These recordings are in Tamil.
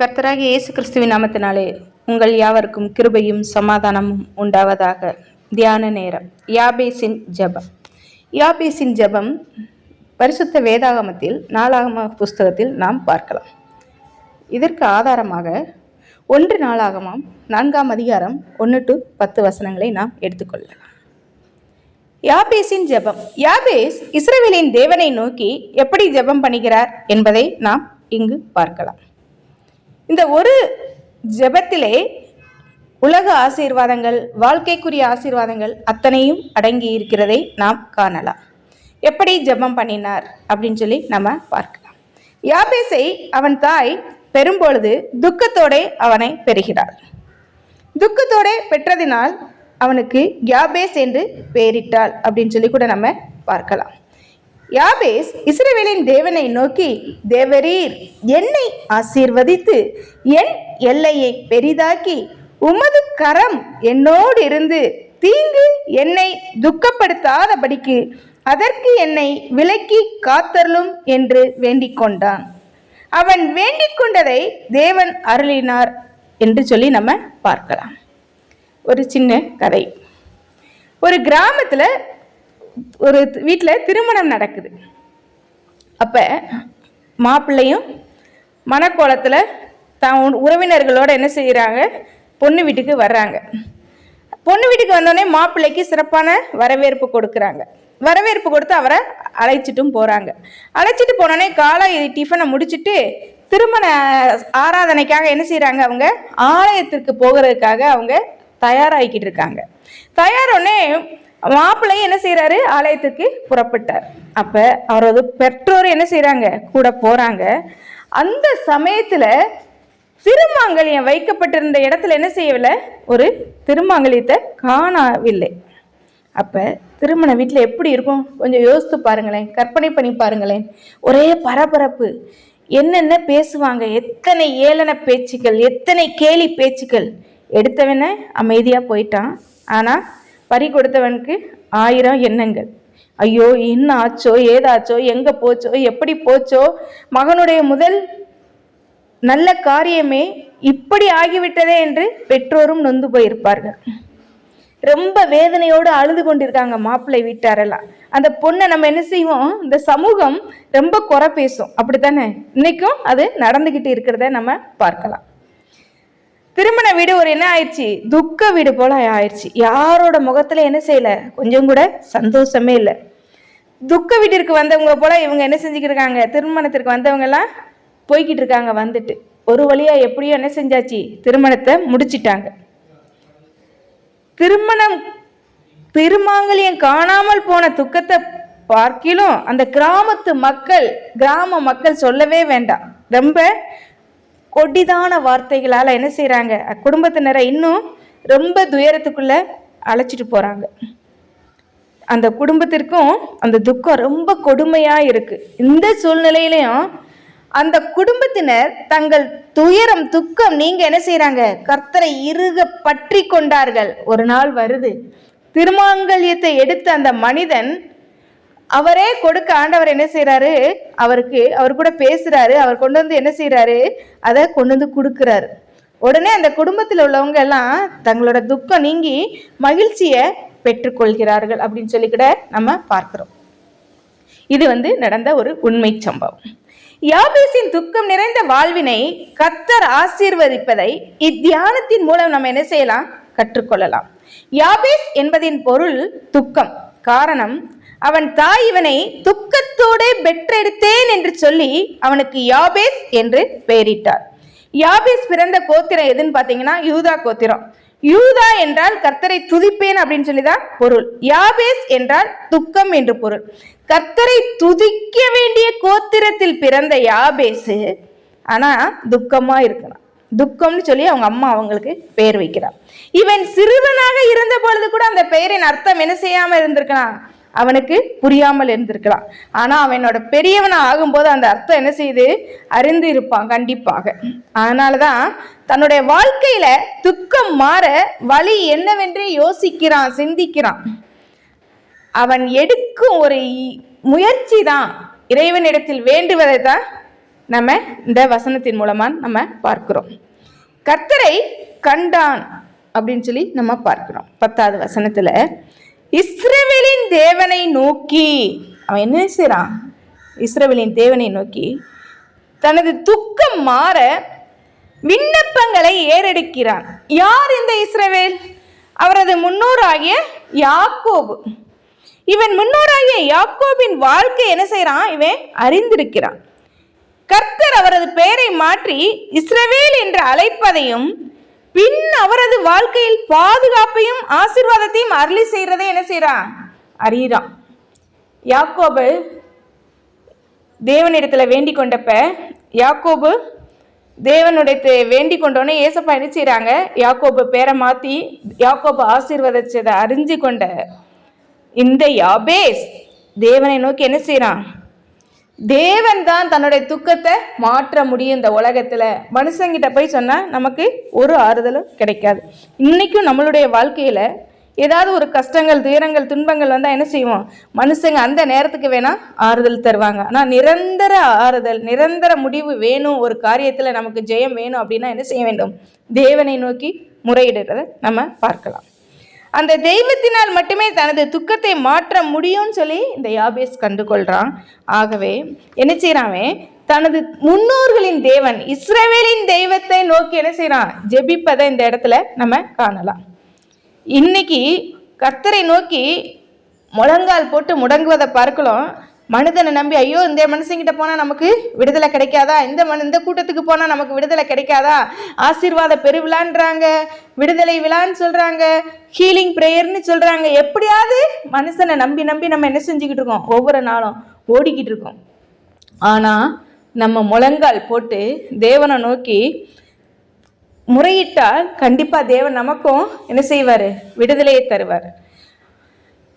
கர்த்தராக இயேசு கிறிஸ்துவின் நாமத்தினாலே உங்கள் யாவருக்கும் கிருபையும் சமாதானமும் உண்டாவதாக. தியான நேரம். யாபேசின் ஜெபம். யாபேசின் ஜெபம் பரிசுத்த வேதாகமத்தில் நாளாகம புஸ்தகத்தில் நாம் பார்க்கலாம். இதற்கு ஆதாரமாக ஒன்று நாளாகமாம் நான்காம் அதிகாரம் ஒன்று டு பத்து வசனங்களை நாம் எடுத்துக்கொள்ளலாம். யாபேஸின் ஜெபம். யாபேஸ் இஸ்ரேவேலின் தேவனை நோக்கி எப்படி ஜெபம் பண்ணுகிறார் என்பதை நாம் இங்கு பார்க்கலாம். இந்த ஒரு ஜெபத்திலே உலக ஆசீர்வாதங்கள் வாழ்க்கைக்குரிய ஆசீர்வாதங்கள் அத்தனையும் அடங்கி இருக்கிறதை நாம் காணலாம். எப்படி ஜெபம் பண்ணினார் அப்படின்னு சொல்லி நம்ம பார்க்கலாம். யாபேசை அவன் தாய் பெறும்பொழுது துக்கத்தோட அவனை பெறுகிறாள். துக்கத்தோட பெற்றதினால் அவனுக்கு யாபேஸ் என்று பெயரிட்டாள் அப்படின்னு சொல்லி கூட நம்ம பார்க்கலாம். யாபேஸ் இஸ்ரவேலின் தேவனை நோக்கி தேவரீர் என்னை ஆசீர்வதித்து என் எல்லையை பெரிதாக்கி உமது கரம் என்னோடு இருந்து தீங்கு என்னை துக்கப்படுத்தாதபடிக்கு அதற்கு என்னை விலக்கி காத்தருளும் என்று வேண்டிக் கொண்டான் அவன் வேண்டிக் கொண்டதை தேவன் அருளினார் என்று சொல்லி நம்ம பார்க்கலாம். ஒரு சின்ன கதை. ஒரு கிராமத்தில் ஒரு வீட்டில் திருமணம் நடக்குது. அப்போ மாப்பிள்ளையும் மணக்கோலத்தில் தான் உறவினர்களோடு என்ன செய்கிறாங்க பொண்ணு வீட்டுக்கு வர்றாங்க. பொண்ணு வீட்டுக்கு வந்தோடனே மாப்பிள்ளைக்கு சிறப்பான வரவேற்பு கொடுக்குறாங்க. வரவேற்பு கொடுத்து அவரை அழைச்சிட்டும் போகிறாங்க அழைச்சிட்டு போனோடனே காலை டிஃபனை முடிச்சிட்டு திருமண ஆராதனைக்காக என்ன செய்கிறாங்க அவங்க? ஆலயத்திற்கு போகிறதுக்காக அவங்க தயாராகிக்கிட்டு இருக்காங்க. தயாரோடனே மாப்பிள்ளையும் என்ன செய்கிறாரு ஆலயத்துக்கு புறப்பட்டார். அப்போ அவரது பெற்றோர் என்ன செய்கிறாங்க கூட போகிறாங்க அந்த சமயத்தில் திருமாங்கல்யம் வைக்கப்பட்டிருந்த இடத்துல என்ன செய்யவில்லை? ஒரு திருமாங்கல்யத்தை காணவில்லை. அப்போ திருமண வீட்டில் எப்படி இருக்கும்? கொஞ்சம் யோசித்து பாருங்களேன். கற்பனை பண்ணி பாருங்களேன். ஒரே பரபரப்பு. என்னென்ன பேசுவாங்க? எத்தனை ஏளன பேச்சுக்கள்? எத்தனை கேலி பேச்சுக்கள்? எடுத்தவன அமைதியாக போயிட்டான். ஆனால் பறி கொடுத்தவனுக்கு ஆயிரம் எண்ணங்கள். ஐயோ என்ன ஆச்சோ ஏதாச்சோ எங்கே போச்சோ எப்படி போச்சோ மகனுடைய முதல் நல்ல காரியமே இப்படி ஆகிவிட்டதே என்று பெற்றோரும் நொந்து போயிருப்பார்கள். ரொம்ப வேதனையோடு அழுது கொண்டிருக்காங்க மாப்பிள்ளை வீட்டாரெல்லாம். அந்த பொண்ணை நம்ம என்ன செய்வோம்? இந்த சமூகம் ரொம்ப குறை பேசும். அப்படித்தானே? இன்னைக்கும் அது நடந்துக்கிட்டு இருக்கிறத நம்ம பார்க்கலாம். திருமண வீடு ஒரு என்ன ஆயிடுச்சு? துக்க வீடு போல ஆயிடுச்சு. யாரோட முகத்துல என்ன செய்யல? கொஞ்சம் கூட சந்தோஷமே இல்லை. துக்க வீட்டிற்கு வந்தவங்க போல இவங்க என்ன செஞ்சுக்கிட்டு இருக்காங்க? திருமணத்திற்கு வந்தவங்க எல்லாம் போய்கிட்டு இருக்காங்க வந்துட்டு. ஒரு வழியா எப்படியோ என்ன செஞ்சாச்சு? திருமணத்தை முடிச்சிட்டாங்க. திருமணம் திருமாங்கல்யம் காணாமல் போன துக்கத்தை பார்க்கிலும் அந்த கிராமத்து மக்கள் கிராம மக்கள் சொல்லவே வேண்டாம். ரொம்ப கொடிதான வார்த்தைகளால் என்ன செய்கிறாங்க குடும்பத்தினரை இன்னும் ரொம்ப துயரத்துக்குள்ளே அழைச்சிட்டு போகிறாங்க அந்த குடும்பத்திற்கும் அந்த துக்கம் ரொம்ப கொடுமையாக இருக்குது இந்த சூழ்நிலையிலையும் அந்த குடும்பத்தினர் தங்கள் துயரம் துக்கம் நீங்கள் என்ன செய்கிறாங்க கர்த்தரை இறுக பற்றி கொண்டார்கள். ஒரு நாள் வருது. திருமாங்கல்யத்தை எடுத்த அந்த மனிதன் அவரே கொடுக்க ஆண்டவர் என்ன செய்யறாரு அவருக்கு அவர் கூட பேசுறாரு. அவர் கொண்டு வந்து என்ன செய்யறாரு அதை கொண்டு வந்து கொடுக்குறாரு. உடனே அந்த குடும்பத்தில் உள்ளவங்க எல்லாம் தங்களோட துக்கம் நீங்கி மகிழ்ச்சியை பெற்றுக்கொள்கிறார்கள் அப்படின்னு சொல்லி கூட நம்ம பார்க்கிறோம். இது வந்து நடந்த ஒரு உண்மை சம்பவம். யாபேசின் துக்கம் நிறைந்த வாழ்வினை கத்தர் ஆசீர்வதிப்பதை இத்தியானத்தின் மூலம் நம்ம என்ன செய்யலாம்? கற்றுக்கொள்ளலாம். யாபேஸ் என்பதின் பொருள் துக்கம். காரணம் அவன் தாய் இவனை துக்கத்தோடு பெற்றெடுத்தேன் என்று சொல்லி அவனுக்கு யாபேஸ் என்று பெயரிட்டார். யாபேஸ் பிறந்த கோத்திரம் எதுன்னு பார்த்தீங்கன்னா யூதா கோத்திரம். யூதா என்றால் கர்த்தரை துதிப்பேன் அப்படின்னு சொல்லிதான் பொருள். யாபேஸ் என்றால் துக்கம் என்று பொருள். கர்த்தரை துதிக்க வேண்டிய கோத்திரத்தில் பிறந்த யாபேசு ஆனா துக்கமா இருக்கு. துக்கம்னு சொல்லி அவங்க அம்மா அவங்களுக்கு பெயர் வைக்கிறார். இவன் சிறுவனாக இருந்த பொழுது கூட அந்த பெயரின் அர்த்தம் என்ன செய்யாம இருந்திருக்கலாம்? அவனுக்கு புரியாமல் இருந்திருக்கலாம். ஆனால் அவனோட பெரியவன் ஆகும்போது அந்த அர்த்தம் என்ன செய்து? அறிந்து இருப்பான் கண்டிப்பாக. அதனாலதான் தன்னுடைய வாழ்க்கையில துக்கம் மாற வழி என்னவென்றே யோசிக்கிறான் சிந்திக்கிறான். அவன் எடுக்கும் ஒரு இ- முயற்சி தான் இறைவனிடத்தில் வேண்டுவதை தான் நம்ம இந்த வசனத்தின் மூலமாக நம்ம பார்க்கிறோம். கர்த்தரை கண்டான் அப்படின்னு சொல்லி நம்ம பார்க்கிறோம். பத்தாவது வசனத்தில் இஸ்ரவேலின் தேவனை நோக்கி அவன் என்ன செய்கிறான் இஸ்ரவேலின் தேவனை நோக்கி தனது துக்கம் மாற விண்ணப்பங்களை ஏறெடுக்கிறான். யார் இந்த இஸ்ரவேல்? அவரது முன்னோராகிய யாக்கோபு. இவன் முன்னோராகிய யாக்கோபின் வாழ்க்கை என்ன செய்கிறான் இவன் அறிந்திருக்கிறான். கர்த்தர் அவரது பெயரை மாற்றி இஸ்ரவேல் என்று அழைப்பதையும் பின் அவரது வாழ்க்கையில் பாதுகாப்பையும் ஆசீர்வாதத்தையும் அருளி செய்கிறதை என்ன செய்கிறான்? அறிகிறான். யாக்கோபு தேவனிடத்தில் வேண்டிக் கொண்டப்ப யாக்கோபு தேவனுடைய வேண்டி கொண்டோன்னே ஏசப்பா என்ன செய்கிறாங்க யாக்கோபு பேரை மாற்றி யாக்கோபு ஆசீர்வதிச்சதை அறிஞ்சு கொண்ட இந்த யாபேஸ் தேவனை நோக்கி என்ன செய்கிறான் தேவன் தான் தன்னுடைய துக்கத்தை மாற்ற முடியும் இந்த உலகத்தில். மனுஷங்கிட்ட போய் சொன்னால் நமக்கு ஒரு ஆறுதலும் கிடைக்காது. இன்றைக்கும் நம்மளுடைய வாழ்க்கையில் ஏதாவது ஒரு கஷ்டங்கள் துயரங்கள் துன்பங்கள் வந்தால் என்ன செய்வோம்? மனுஷங்க அந்த நேரத்துக்கு வேணால் ஆறுதல் தருவாங்க. ஆனால் நிரந்தர ஆறுதல் நிரந்தர முடிவு வேணும் ஒரு காரியத்தில் நமக்கு ஜெயம் வேணும் அப்படின்னா என்ன செய்ய வேண்டும்? தேவனை நோக்கி முறையிடுறதை நம்ம பார்க்கலாம். அந்த தெய்வத்தினால் மட்டுமே தனது துக்கத்தை மாற்ற முடியும்னு சொல்லி இந்த யாபேஸ் கண்டுகொள்கிறான் ஆகவே என்ன செய்கிறாவே தனது முன்னோர்களின் தேவன் இஸ்ரேவேலின் தெய்வத்தை நோக்கி என்ன செய்கிறான் ஜெபிப்பதை இந்த இடத்துல நம்ம காணலாம். இன்னைக்கு கர்த்தரை நோக்கி முழங்கால் போட்டு முடங்குவதை பார்க்கலாம் மனிதனை நம்பி ஐயோ இந்த மனுஷங்கிட்ட போனால் நமக்கு விடுதலை கிடைக்காதா? இந்த மனு இந்த கூட்டத்துக்கு போனால் நமக்கு விடுதலை கிடைக்காதா? ஆசீர்வாத பெருவிழான்றாங்க விடுதலை விழான்னு சொல்கிறாங்க ஹீலிங் ப்ரேயர்னு சொல்கிறாங்க எப்படியாவது மனுஷனை நம்பி நம்பி நம்ம என்ன செஞ்சுக்கிட்டு இருக்கோம்? ஒவ்வொரு நாளும் ஓடிக்கிட்டு இருக்கோம். ஆனால் நம்ம முழங்கால் போட்டு தேவனை நோக்கி முறையிட்டால் கண்டிப்பாக தேவன் நமக்கும் என்ன செய்வார்? விடுதலையை தருவார்.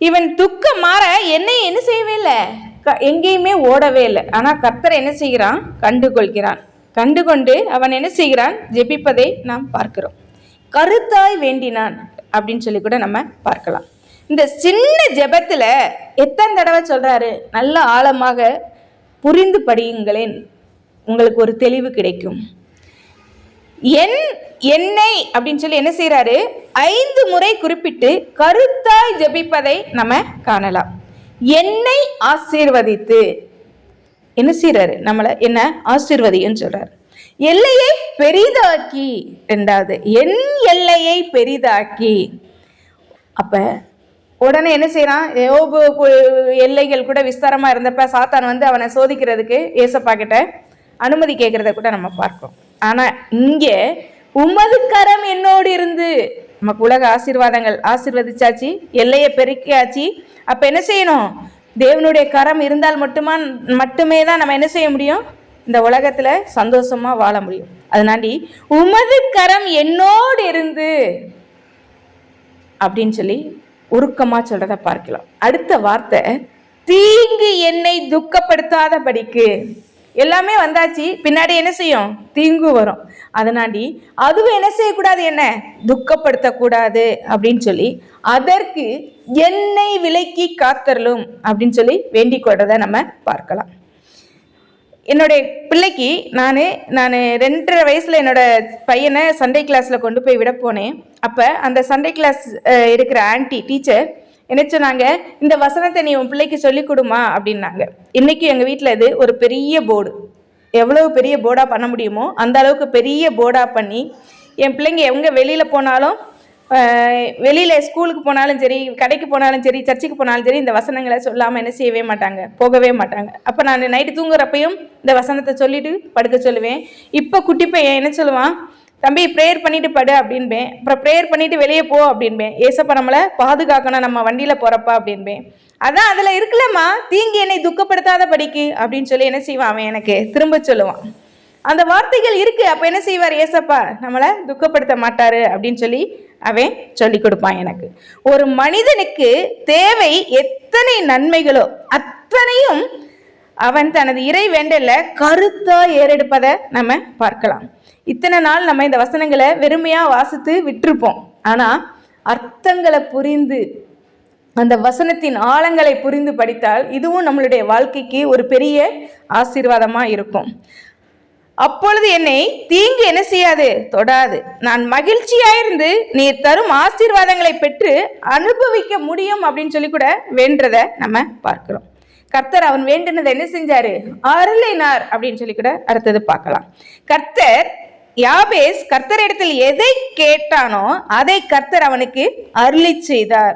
இவன் துக்கம் மாற என்னை என்ன செய்வே இல்லை. க- எங்கேயுமே ஓடவே இல்லை. ஆனால் கர்த்தர் என்ன செய்கிறான்? கண்டுகொள்கிறான். கண்டுகொண்டு அவன் என்ன செய்கிறான்? ஜெபிப்பதை நாம் பார்க்கிறோம். கருத்தாய் வேண்டினான் அப்படின்னு சொல்லி கூட நம்ம பார்க்கலாம். இந்த சின்ன ஜெபத்தில் எத்தனை தடவை சொல்கிறாரு நல்ல ஆழமாக புரிந்து படியுங்களேன். உங்களுக்கு ஒரு தெளிவு கிடைக்கும். என் என்னை அப்படின்னு சொல்லி என்ன செய்கிறாரு ஐந்து முறை குறிப்பிட்டு கருத்தாய் ஜெபிப்பதை நம்ம காணலாம். என்னை ஆசீர்வதித்து. என்ன செய்யறாரு நம்மளை என்ன? ஆசீர்வதின்னு சொல்றாரு. எல்லையை பெரிதாக்கி. ரெண்டாவது என் எல்லையை பெரிதாக்கி. அப்ப உடனே என்ன செய்யறான் யோபு கு- எல்லைகள் கூட விஸ்தாரமா இருந்தப்ப சாத்தான் வந்து அவனை சோதிக்கிறதுக்கு ஏசப்பா கிட்ட அனுமதி கேட்கறத கூட நம்ம பார்க்கிறோம். ஆனா இங்க உமது கரம் என்னோடு இருந்து. நமக்கு உலக ஆசீர்வாதங்கள் ஆசீர்வதிச்சாச்சு எல்லையை பெருக்கியாச்சு. அப்போ என்ன செய்யணும்? தேவனுடைய கரம் இருந்தால் மட்டுமா மட்டுமே தான் நம்ம என்ன செய்ய முடியும்? இந்த உலகத்தில் சந்தோஷமாக வாழ முடியும். அதனாண்டி உமது கரம் என்னோடு இருந்து அப்படின்னு சொல்லி உருக்கமாக சொல்கிறத பார்க்கலாம். அடுத்த வார்த்தை தீங்கு என்னை துக்கப்படுத்தாத படிக்கு எல்லாமே வந்தாச்சு. பின்னாடி என்ன செய்யும்? தீங்கு வரும். அதனாண்டி அதுவும் என்ன செய்யக்கூடாது என்ன? துக்கப்படுத்தக்கூடாது அப்படின்னு சொல்லி அதற்கு என்னை விலக்கி காத்தரலும் அப்படின்னு சொல்லி வேண்டிக் கொள்றதை நம்ம பார்க்கலாம். என்னுடைய பிள்ளைக்கு நான் நான் ரெண்டரை வயசில் என்னோட பையனை சண்டே கிளாஸில் கொண்டு போய் விட போனேன். அப்போ அந்த சண்டே கிளாஸ் இருக்கிற ஆன்ட்டி டீச்சர் என்ன சொன்னாங்க இந்த வசனத்தை நீ உன் பிள்ளைக்கு சொல்லிக் கொடுமா? அப்படின்னாங்க. இன்றைக்கி எங்கள் வீட்டில் இது ஒரு பெரிய போர்டு. எவ்வளவு பெரிய போர்டாக பண்ண முடியுமோ அந்த அளவுக்கு பெரிய போர்டாக பண்ணி என் பிள்ளைங்க எங்கே வெளியில் போனாலும் வெளியில் ஸ்கூலுக்கு போனாலும் சரி கடைக்கு போனாலும் சரி சர்ச்சுக்கு போனாலும் சரி இந்த வசனங்களை சொல்லாமல் என்ன செய்யவே மாட்டாங்க போகவே மாட்டாங்க. அப்போ நான் நைட்டு தூங்குறப்பையும் இந்த வசனத்தை சொல்லிட்டு படுக்க சொல்லுவேன். இப்போ குட்டி பையன் என்ன சொல்லுவான்? தம்பி ப்ரேயர் பண்ணிட்டு படு அப்படின்பேன். அப்புறம் ப்ரேயர் பண்ணிட்டு வெளியே போ அப்படின்பேன். ஏசப்பா நம்மளை பாதுகாக்கணும் நம்ம வண்டியில் போகிறப்ப அப்படின்பேன். அதான் அதில் இருக்குல்லம்மா தீங்கு என்னை துக்கப்படுத்தாத படிக்கு அப்படின்னு சொல்லி என்ன செய்வான்? அவன் எனக்கு திரும்ப சொல்லுவான். அந்த வார்த்தைகள் இருக்கு. அப்ப என்ன செய்வார் ஏசப்பா? நம்மளை துக்கப்படுத்த மாட்டாரு அப்படின்னு சொல்லி அவன் சொல்லி கொடுப்பான் எனக்கு. ஒரு மனிதனுக்கு தேவை எத்தனை நன்மைகளோ அத்தனையும் அவன் தனது இறை வேண்டல கருத்தா ஏறெடுப்பதை நம்ம பார்க்கலாம். இத்தனை நாள் நம்ம இந்த வசனங்களை வெறுமையாக வாசித்து விட்டிருப்போம். ஆனால் அர்த்தங்களை புரிந்து அந்த வசனத்தின் ஆழங்களை புரிந்து படித்தால் இதுவும் நம்மளுடைய வாழ்க்கைக்கு ஒரு பெரிய ஆசீர்வாதமாக இருக்கும். அப்பொழுது என்னை தீங்கு என்ன செய்யாது? தொடாது. நான் மகிழ்ச்சியாயிருந்து நீ தரும் ஆசீர்வாதங்களை பெற்று அனுபவிக்க முடியும் அப்படின்னு சொல்லி கூட வேண்டதை நம்ம பார்க்கிறோம். கர்த்தர் அவன் வேண்டினதை என்ன செஞ்சாரு? அருளினார் அப்படின்னு சொல்லி கூட அடுத்தது பார்க்கலாம். கர்த்தர் யாபேஸ் கர்த்தரிடத்தில் எதை கேட்டானோ அதை கர்த்தர் அவனுக்கு அருளி செய்தார்.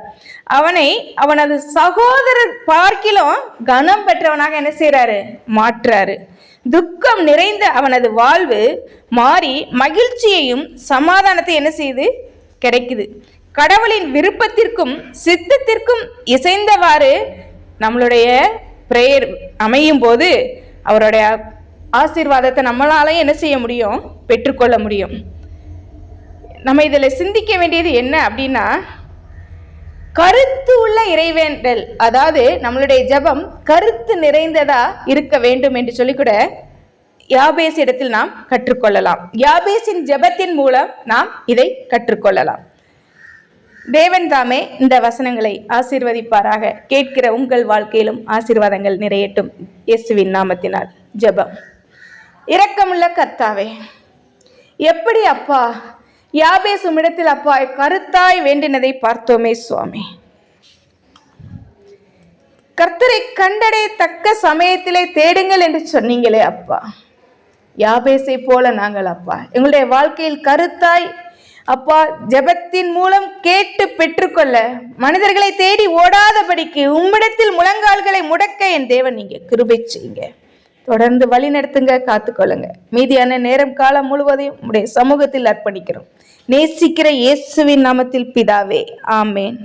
அவனை அவனது சகோதரர் பார்க்கிலும் கனம் பெற்றவனாக என்ன செய்யறாரு மாற்றாரு. துக்கம் நிறைந்த அவனது வாழ்வு மாறி மகிழ்ச்சியையும் சமாதானத்தை என்ன செய்யுது கிடைக்குது. கடவுளின் விருப்பத்திற்கும் சித்தத்திற்கும் இசைந்தவாறு நம்மளுடைய பிரேயர் அமையும் போது அவருடைய ஆசீர்வாதத்தை நம்மளாலையும் என்ன செய்ய முடியும்? பெற்றுக்கொள்ள முடியும். நம்ம இதில் சிந்திக்க வேண்டியது என்ன அப்படின்னா கருத்து உள்ள இறைவேண்டல் அதாவது நம்மளுடைய ஜெபம் கருத்து நிறைந்ததா இருக்க வேண்டும் என்று சொல்லி கூட யாபேஸ் இடத்தில் நாம் கற்றுக்கொள்ளலாம். யாபேஸின் ஜெபத்தின் மூலம் நாம் இதை கற்றுக்கொள்ளலாம். தேவன் தாமே இந்த வசனங்களை ஆசீர்வதிப்பாராக. கேட்கிற உங்கள் வாழ்க்கையிலும் ஆசீர்வாதங்கள் நிறையட்டும். இயேசுவின் நாமத்தினால் ஜெபம். இரக்கமுள்ள கர்த்தாவே எப்படி அப்பா யாபேஸ் இடத்தில் அப்பா கருத்தாய் வேண்டினதை பார்த்தோமே சுவாமி. கர்த்தரை கண்டடையத்தக்க சமயத்திலே தேடுங்கள் என்று சொன்னீங்களே அப்பா. யாபேசை போல நாங்கள் அப்பா. எங்களுடைய வாழ்க்கையில் கருத்தாய் அப்பா ஜெபத்தின் மூலம் கேட்டு பெற்றுக்கொள்ள மனிதர்களை தேடி ஓடாதபடிக்கு உம்மிடத்தில் முழங்கால்களை முடக்க என் தேவன் நீங்க கிருபை செய்யுங்க. தொடர்ந்து வழி நடத்துங்க காத்துக்கொள்ளுங்க. மீதியான நேரம் காலம் முழுவதையும் உடைய சமூகத்தில் அர்ப்பணிக்கிறோம். நேசிக்கிற இயேசுவின் நாமத்தில் பிதாவே ஆமேன்.